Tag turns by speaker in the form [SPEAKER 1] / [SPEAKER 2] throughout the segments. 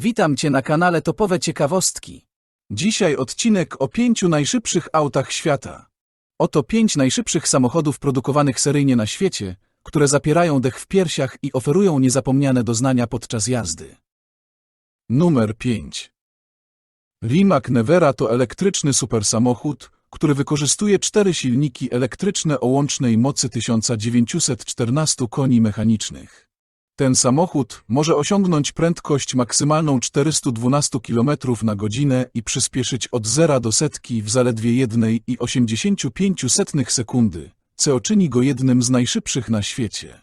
[SPEAKER 1] Witam Cię na kanale Topowe Ciekawostki. Dzisiaj odcinek o pięciu najszybszych autach świata. Oto pięć najszybszych samochodów produkowanych seryjnie na świecie, które zapierają dech w piersiach i oferują niezapomniane doznania podczas jazdy. Numer 5. Rimac Nevera to elektryczny supersamochód, który wykorzystuje cztery silniki elektryczne o łącznej mocy 1914 koni mechanicznych. Ten samochód może osiągnąć prędkość maksymalną 412 km na godzinę i przyspieszyć od 0 do setki w zaledwie 1,85 sekundy, co czyni go jednym z najszybszych na świecie.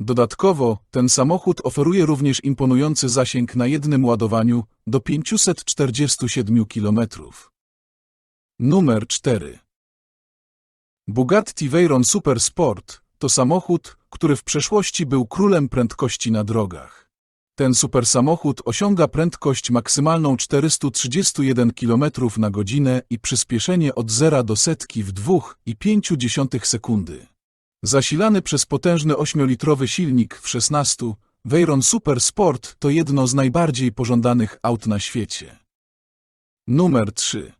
[SPEAKER 1] Dodatkowo, ten samochód oferuje również imponujący zasięg na jednym ładowaniu do 547 km. Numer 4 Bugatti Veyron Super Sport to samochód, który w przeszłości był królem prędkości na drogach. Ten supersamochód osiąga prędkość maksymalną 431 km na godzinę i przyspieszenie od 0 do setki w 2,5 sekundy. Zasilany przez potężny 8-litrowy silnik w 16, Veyron Super Sport to jedno z najbardziej pożądanych aut na świecie. Numer 3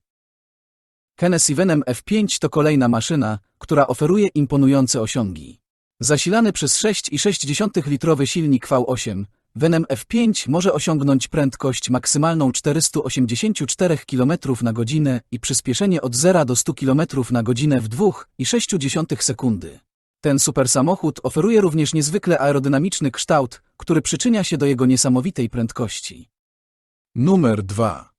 [SPEAKER 1] Hennessy Venom F5 to kolejna maszyna, która oferuje imponujące osiągi. Zasilany przez 6,6-litrowy silnik V8, Venom F5 może osiągnąć prędkość maksymalną 484 km na godzinę i przyspieszenie od 0 do 100 km na godzinę w 2,6 sekundy. Ten supersamochód oferuje również niezwykle aerodynamiczny kształt, który przyczynia się do jego niesamowitej prędkości. Numer 2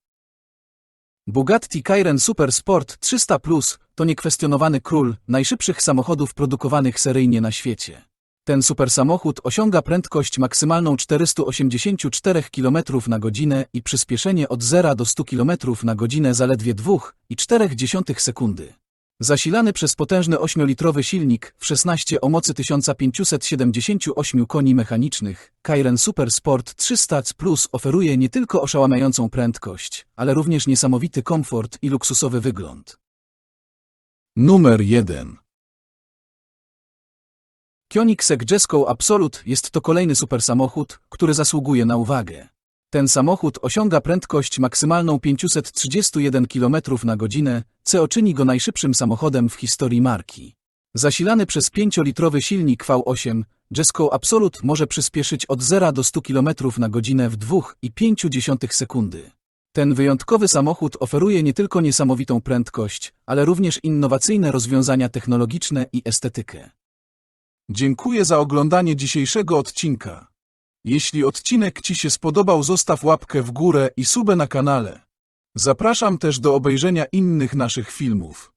[SPEAKER 1] Bugatti Chiron Super Sport 300 Plus to niekwestionowany król najszybszych samochodów produkowanych seryjnie na świecie. Ten supersamochód osiąga prędkość maksymalną 484 km na godzinę i przyspieszenie od 0 do 100 km na godzinę zaledwie 2,4 sekundy. Zasilany przez potężny 8-litrowy silnik w 16 o mocy 1578 koni mechanicznych, Chiron Super Sport 300 Plus oferuje nie tylko oszałamiającą prędkość, ale również niesamowity komfort i luksusowy wygląd. Numer 1 Koenigsegg Jesko Absolut jest to kolejny supersamochód, który zasługuje na uwagę. Ten samochód osiąga prędkość maksymalną 531 km na godzinę, co czyni go najszybszym samochodem w historii marki. Zasilany przez 5-litrowy silnik V8, Jesko Absolut może przyspieszyć od 0 do 100 km na godzinę w 2,5 sekundy. Ten wyjątkowy samochód oferuje nie tylko niesamowitą prędkość, ale również innowacyjne rozwiązania technologiczne i estetykę. Dziękuję za oglądanie dzisiejszego odcinka. Jeśli odcinek Ci się spodobał, zostaw łapkę w górę i subę na kanale. Zapraszam też do obejrzenia innych naszych filmów.